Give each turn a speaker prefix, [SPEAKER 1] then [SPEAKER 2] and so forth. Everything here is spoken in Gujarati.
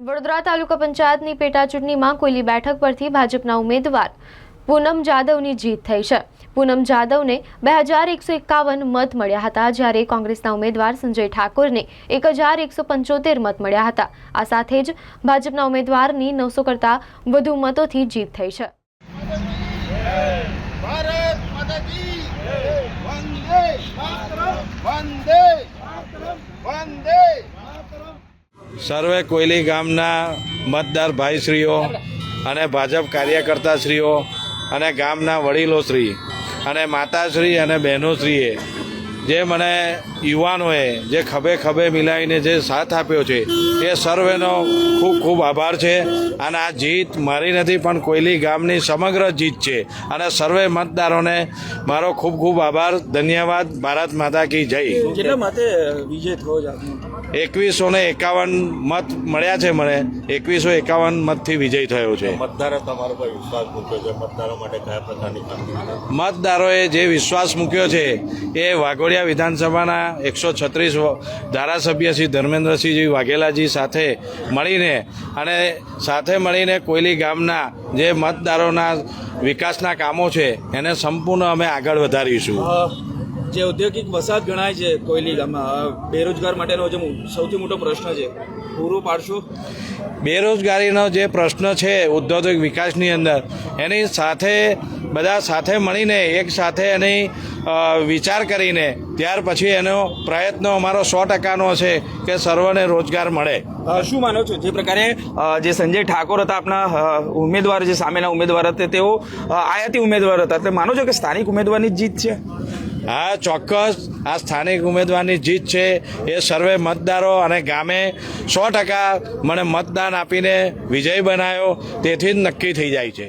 [SPEAKER 1] વડોદરા તાલુકા પંચાયતની પેટા ચૂંટણીમાં કોઈલી બેઠક પરથી ભાજપના ઉમેદવાર પૂનમ જાદવની જીત થઈ છે. પૂનમ જાદવને બે હજાર એકસો એકાવન મત મળ્યા હતા, જ્યારે કોંગ્રેસના ઉમેદવાર સંજય ઠાકોરને એક હજાર એકસો પંચોતેર મત મળ્યા હતા. આ સાથે જ ભાજપના ઉમેદવારની નવસો કરતાં વધુ મતોથી જીત થઈ છે.
[SPEAKER 2] વંદે વંદે.
[SPEAKER 3] સર્વે કોયલી ગામના મતદાર ભાઈશ્રીઓ અને ભાજપ કાર્યકર્તાશ્રીઓ અને ગામના વડીલોશ્રી અને માતાશ્રી અને બહેનોશ્રીએ જે મને યુવાનોએ જે ખભે ખભે મિલાવીને જે સાથ આપ્યો છે એ સર્વેનો ખૂબ ખૂબ આભાર છે. અને આ જીત મારી નથી પણ કોયલી ગામની સમગ્ર જીત છે. અને સર્વે મતદારોને મારો ખૂબ ખૂબ આભાર. ધન્યવાદ. ભારત માતા કી જય.
[SPEAKER 4] કેટલા વિજય થયો
[SPEAKER 3] એકવીસો ને એકાવન મત મળ્યા છે મને. એકવીસો એકાવન મતથી વિજય થયો છે.
[SPEAKER 5] મતદારો તમારો પર વિશ્વાસ મૂક્યો છે. મતદારો માટે કયા પ્રકારની
[SPEAKER 3] મતદારોએ જે વિશ્વાસ મૂક્યો છે એ વાઘોડિયા વિધાનસભાના એકસો છત્રીસ ધારાસભ્ય શ્રી ધર્મેન્દ્રસિંહજી વાઘેલાજી સાથે મળીને અને સાથે મળીને કોયલી ગામના જે મતદારોના વિકાસના કામો છે એને સંપૂર્ણ અમે આગળ વધારીશું.
[SPEAKER 4] જે ઔદ્યોગિક વસાહત ગણાય છે કોયલી ગામમાં બેરોજગાર માટેનો જે સૌથી મોટો પ્રશ્ન છે પૂરો પાડશો?
[SPEAKER 3] બેરોજગારીનો જે પ્રશ્ન છે ઔદ્યોગિક વિકાસની અંદર એની સાથે બધા સાથે મળીને એક સાથે એની વિચાર કરીને ત્યાર પછી એનો પ્રયત્ન અમારો સો ટકાનો છે કે સર્વને રોજગાર મળે.
[SPEAKER 4] શું માનો છો? જે પ્રકારે જે સંજય ઠાકોર હતા આપના ઉમેદવાર જે સામેના ઉમેદવાર હતા તેઓ આયાતી ઉમેદવાર હતા. એટલે માનો છો કે સ્થાનિક ઉમેદવારની જીત છે?
[SPEAKER 3] હા ચોક્કસ. આ સ્થાનિક ઉમેદવારની જીત છે. એ સર્વે મતદારો અને ગામે સો ટકા મને મતદાન આપીને વિજય બનાવ્યો તેથી જ નક્કી થઈ જાય છે.